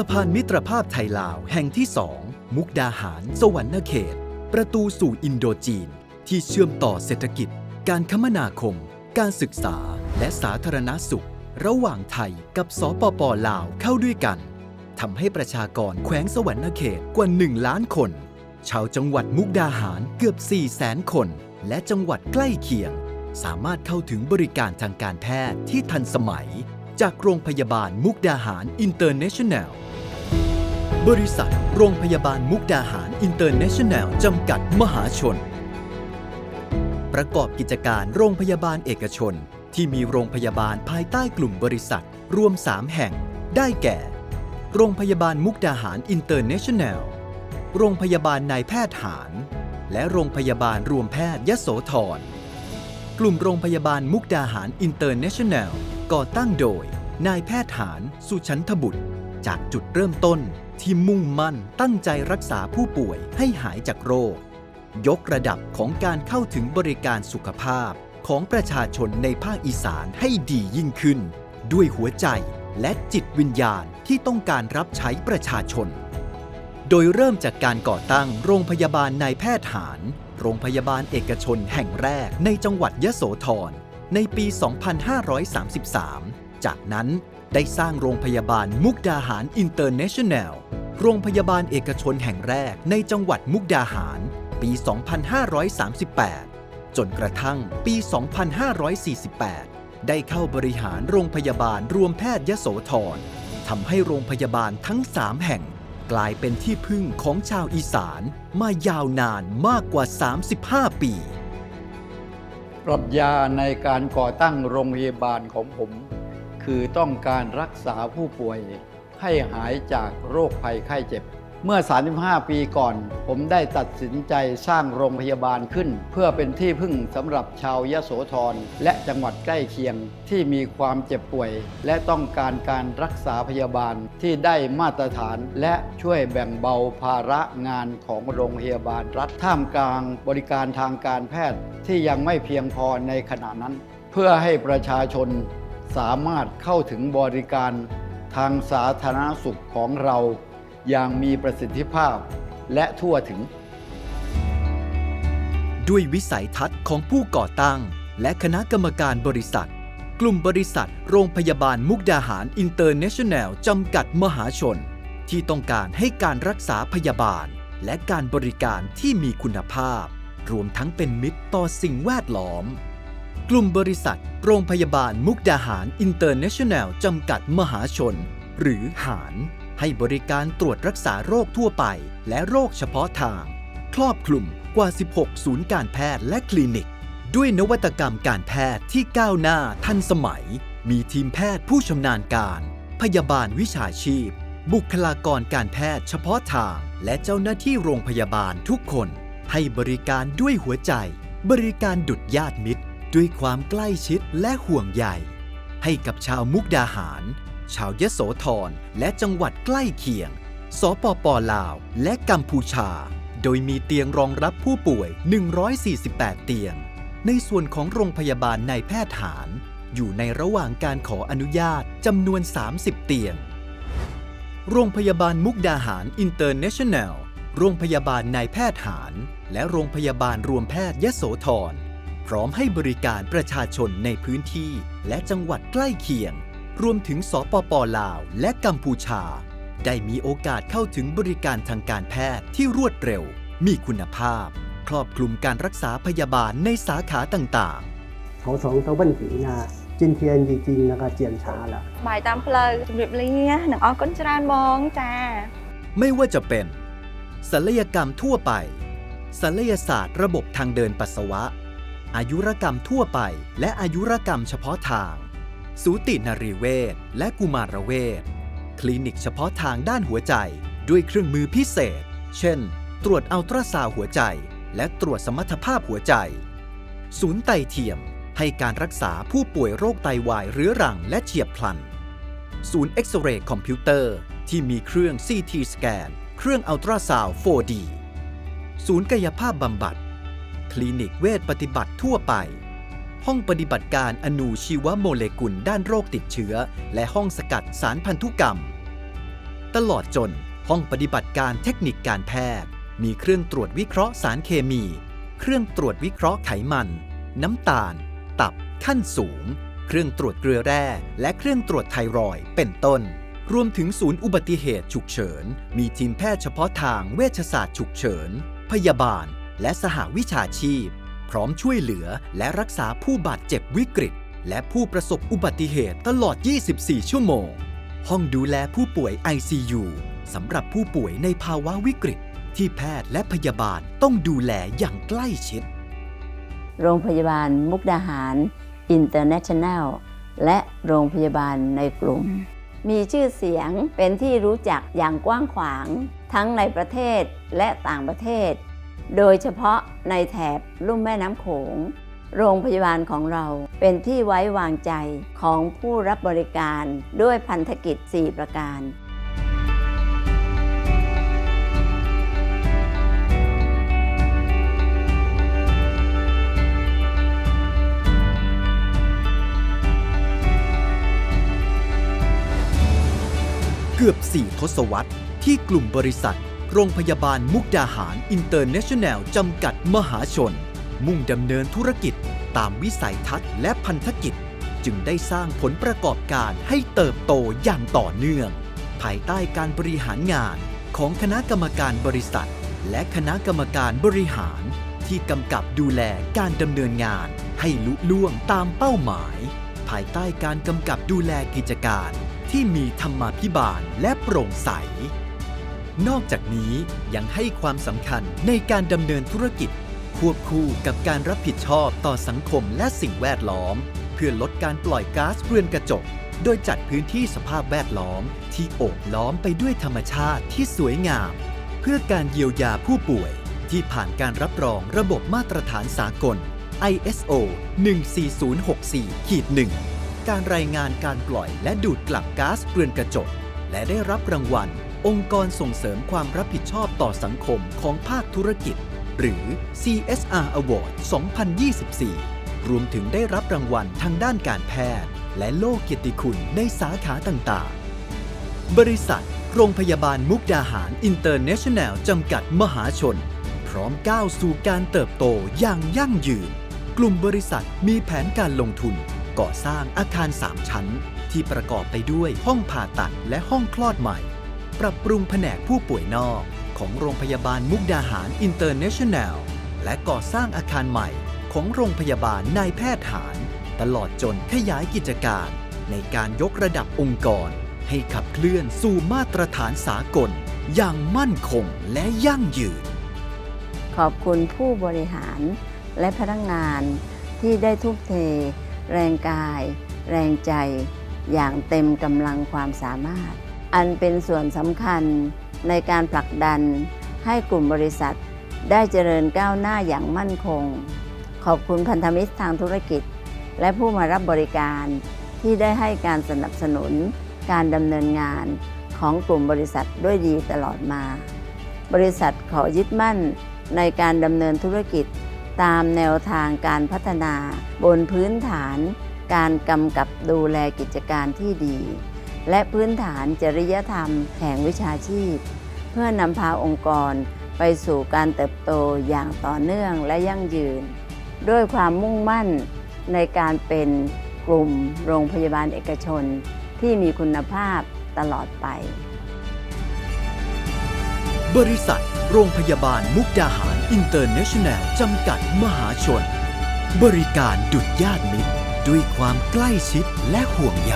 สะพานมิตรภาพไทยลาวแห่งที่สองมุกดาหาร สวรรณเขต ประตูสู่อินโดจีน ที่เชื่อมต่อเศรษฐกิจ การคมนาคม การศึกษาและสาธารณสุข ระหว่างไทยกับสปปลาวเข้าด้วยกันทำให้ประชากรแขวงสวรรณเขตกว่า 1 ล้านคน ชาวจังหวัดมุกดาหารเกือบ4แสนคน และจังหวัดใกล้เคียง สามารถเข้าถึงบริการทางการแพทย์ที่ทันสมัย จากโรงพยาบาลมุกดาหารอินเตอร์เนชั่นแนล บริษัท โรงพยาบาลมุกดาหารอินเตอร์เนชั่นแนลจำกัดมหาชน ประกอบกิจการโรงพยาบาลเอกชน ที่มีโรงพยาบาลภายใต้กลุ่มบริษัท รวม 3 แห่ง ได้แก่ โรงพยาบาลมุกดาหารอินเตอร์เนชั่นแนล โรงพยาบาลนายแพทย์หาร และโรงพยาบาลรวมแพทย์ยโสธร กลุ่มโรงพยาบาลมุกดาหารอินเตอร์เนชั่นแนลก่อตั้งโดย นายแพทย์หารสุชันทบุตร จากจุดเริ่มต้น ที่มุ่งมั่นตั้งใจรักษาผู้ป่วยให้หายจากโรค ยกระดับของการเข้าถึงบริการสุขภาพของประชาชนในภาคอีสานให้ดียิ่งขึ้น ด้วยหัวใจและจิตวิญญาณที่ต้องการรับใช้ประชาชน โดยเริ่มจากการก่อตั้งโรงพยาบาลนายแพทย์หาร โรงพยาบาลเอกชนแห่งแรกในจังหวัดยะโสธรในปี 2533 จากนั้นได้สร้างโรงพยาบาลมุกดาหารอินเตอร์เนชั่นแนล โรงพยาบาลเอกชนแห่งแรกในจังหวัดมุกดาหาร ปี 2538 จนกระทั่งปี 2548 ได้เข้าบริหารโรงพยาบาลรวมแพทย์ยโสธรทำให้โรงพยาบาลทั้ง 3 แห่ง กลายเป็นที่พึ่งของชาวอีสานมายาวนานมากกว่า 35 ปีปรัชญาในการก่อตั้งโรงพยาบาลของผม คือต้องการรักษาผู้ป่วย ให้หายจากโรคภัยไข้เจ็บ เมื่อ 35 ปีก่อน ผมได้ตัดสินใจสร้างโรงพยาบาลขึ้น เพื่อเป็นที่พึ่งสำหรับชาวยโสธรและจังหวัดใกล้เคียงที่มีความเจ็บป่วย และต้องการการรักษาพยาบาลที่ได้มาตรฐานและช่วยแบ่งเบาภาระงานของโรงพยาบาลรัฐท่ามกลางบริการทางการแพทย์ที่ยังไม่เพียงพอในขณะนั้น เพื่อให้ประชาชนสามารถเข้าถึงบริการ ทางสาธารณสุขของเราอย่างมีประสิทธิภาพและทั่วถึง ด้วยวิสัยทัศน์ของผู้ก่อตั้ง และคณะกรรมการบริษัท กลุ่มบริษัท โรงพยาบาลมุกดาหารอินเตอร์เนชั่นแนลจำกัดมหาชน ที่ต้องการให้การรักษาพยาบาล และการบริการที่มีคุณภาพ รวมทั้งเป็นมิตรต่อสิ่งแวดล้อม กลุ่มบริษัท โรงพยาบาลมุกดาหารอินเตอร์เนชั่นแนลจำกัดมหาชน หรือหาร ให้บริการตรวจรักษาโรคทั่วไป และโรคเฉพาะทาง ครอบคลุมกว่า 16 ศูนย์การแพทย์และคลินิก ด้วยนวัตกรรมการแพทย์ที่ก้าวหน้าทันสมัย มีทีมแพทย์ผู้ชำนาญการ พยาบาลวิชาชีพ บุคลากรการแพทย์เฉพาะทาง และเจ้าหน้าที่โรงพยาบาลทุกคน ให้บริการด้วยหัวใจ บริการดุจญาติมิตร ด้วยความใกล้ชิดและห่วงใยให้กับชาวมุกดาหาร ชาวยโสธรและจังหวัดใกล้เคียง สปปลาว และกัมพูชา โดยมีเตียงรองรับผู้ป่วย 148 เตียง ในส่วนของโรงพยาบาลนายแพทย์หาร อยู่ในระหว่างการขออนุญาตจำนวน 30 เตียง โรงพยาบาลมุกดาหารอินเตอร์เนชั่นแนล โรงพยาบาลนายแพทย์หาร และโรงพยาบาลรวมแพทย์ยโสธร พร้อมให้บริการประชาชนในพื้นที่ และจังหวัดใกล้เคียง รวมถึงสปปลาว และกัมพูชา ได้มีโอกาสเข้าถึงบริการทางการแพทย์ที่รวดเร็ว มีคุณภาพ ครอบคลุมการรักษาพยาบาลในสาขาต่างๆเขาสองตะบันผีนาจินเทียนจริงๆนะคะเจียนชาละหมายตามเพลย์จุบเลี้ยหนังอ้อก้นจรานมองจ้าไม่ว่าจะเป็นศัลยกรรมทั่วไปศัลยศาสตร์ระบบทางเดินปัสสาวะ อายุรกรรมทั่วไป และอายุรกรรมเฉพาะทาง สูตินรีเวชและกุมารเวชคลินิกเฉพาะทางด้านหัวใจด้วยเครื่องมือพิเศษ เช่น ตรวจอัลตราซาวหัวใจ และตรวจสมรรถภาพหัวใจ ศูนย์ไตเทียมให้การรักษาผู้ป่วยโรคไตวายเรื้อรังและเฉียบพลัน ศูนย์เอ็กซเรย์คอมพิวเตอร์ที่มีเครื่อง CT สแกน เครื่องอัลตราซาวด์ 4D ศูนย์กายภาพบำบัด ลินิกเวชปฏิบัติทั่วไป ห้องปฏิบัติการอนูชีวโมเลกุลด้านโรคติดเชื้อ และห้องสกัดสารพันธุกรรม ตลอดจนห้องปฏิบัติการเทคนิคการแพทย์ มีเครื่องตรวจวิเคราะห์สารเคมี เครื่องตรวจวิเคราะห์ไขมัน น้ำตาล ตับ ขั้นสูง เครื่องตรวจเกลือแร่ และเครื่องตรวจไทรอยด์เป็นต้นรวมถึงศูนย์อุบัติเหตุฉุกเฉิน มีทีมแพทย์เฉพาะทางเวชศาสตร์ฉุกเฉิน พยาบาล และสหวิชาชีพ พร้อมช่วยเหลือและรักษาผู้บาดเจ็บวิกฤต และผู้ประสบอุบัติเหตุตลอด 24 ชั่วโมง ห้องดูแลผู้ป่วย ICU สำหรับผู้ป่วยในภาวะวิกฤต ที่แพทย์และพยาบาลต้องดูแลอย่างใกล้ชิด โรงพยาบาลมุกดาหาร International และโรงพยาบาลในกลุ่ม มีชื่อเสียงเป็นที่รู้จักอย่างกว้างขวาง ทั้งในประเทศและต่างประเทศ โดยเฉพาะในแถบลุ่มแม่น้ำโขง โรงพยาบาลของเราเป็นที่ไว้วางใจของผู้รับบริการด้วยพันธกิจ 4 ประการเกือบ 4 ทศวรรษที่กลุ่มบริษัท โรงพยาบาลมุกดาหารอินเตอร์เนชั่นแนลจำกัดมหาชน มุ่งดำเนินธุรกิจตามวิสัยทัศน์และพันธกิจ จึงได้สร้างผลประกอบการให้เติบโตอย่างต่อเนื่อง ภายใต้การบริหารงานของคณะกรรมการบริษัท และคณะกรรมการบริหาร ที่กำกับดูแลการดำเนินงาน ให้ลุล่วงตามเป้าหมาย ภายใต้การกำกับดูแลกิจการ ที่มีธรรมาภิบาลและโปร่งใส นอกจากนี้ยังให้ความสำคัญในการดำเนินธุรกิจ ควบคู่กับการรับผิดชอบต่อสังคมและสิ่งแวดล้อม เพื่อลดการปล่อยก๊าซเรือนกระจก โดยจัดพื้นที่สภาพแวดล้อมที่โอบล้อมไปด้วยธรรมชาติที่สวยงาม เพื่อการเยียวยาผู้ป่วย ที่ผ่านการรับรองระบบมาตรฐานสากล ISO 14064ขีด1การรายงานการปล่อยและดูดกลับก๊าซเรือนกระจก และได้รับรางวัล องค์กรส่งเสริมความรับผิดชอบต่อสังคมของภาคธุรกิจ หรือ CSR Award 2024 รวมถึงได้รับรางวัลทางด้านการแพทย์ และโล่เกียรติคุณในสาขาต่างๆ บริษัท โรงพยาบาลมุกดาหารอินเตอร์เนชั่นแนลจำกัดมหาชน พร้อมก้าวสู่การเติบโตอย่างยั่งยืน กลุ่มบริษัทมีแผนการลงทุน ก่อสร้างอาคาร 3 ชั้น ที่ประกอบไปด้วยห้องผ่าตัดและห้องคลอดใหม่ ปรับปรุงแผนกผู้ป่วยนอก ของโรงพยาบาลมุกดาหารอินเตอร์เนชั่นแนล และก่อสร้างอาคารใหม่ของโรงพยาบาลนายแพทย์หารตลอดจนขยายกิจการ ในการยกระดับองค์กร ให้ขับเคลื่อนสู่มาตรฐานสากล อย่างมั่นคงและยั่งยืน ขอบคุณผู้บริหารและพนักงานที่ได้ทุ่มเท แรงกาย แรงใจ อย่างเต็มกำลังความสามารถ อันเป็นส่วนสำคัญในการผลักดันให้กลุ่มบริษัทได้เจริญก้าวหน้าอย่างมั่นคง ขอบคุณพันธมิตรทางธุรกิจ และผู้มารับบริการที่ได้ให้การสนับสนุนการดำเนินงานของกลุ่มบริษัทด้วยดีตลอดมา บริษัทขอยึดมั่นในการดำเนินธุรกิจตามแนวทางการพัฒนาบนพื้นฐาน การกำกับดูแลกิจการที่ดี และพื้นฐานจริยธรรมแห่งวิชาชีพ เพื่อนำพาองค์กรไปสู่การเติบโตอย่างต่อเนื่องและยั่งยืน ด้วยความมุ่งมั่นในการเป็นกลุ่มโรงพยาบาลเอกชนที่มีคุณภาพตลอดไป บริษัท โรงพยาบาลมุกดาหารอินเตอร์เนชั่นแนลจำกัดมหาชน บริการดุจญาติมิตร ด้วยความใกล้ชิดและห่วงใย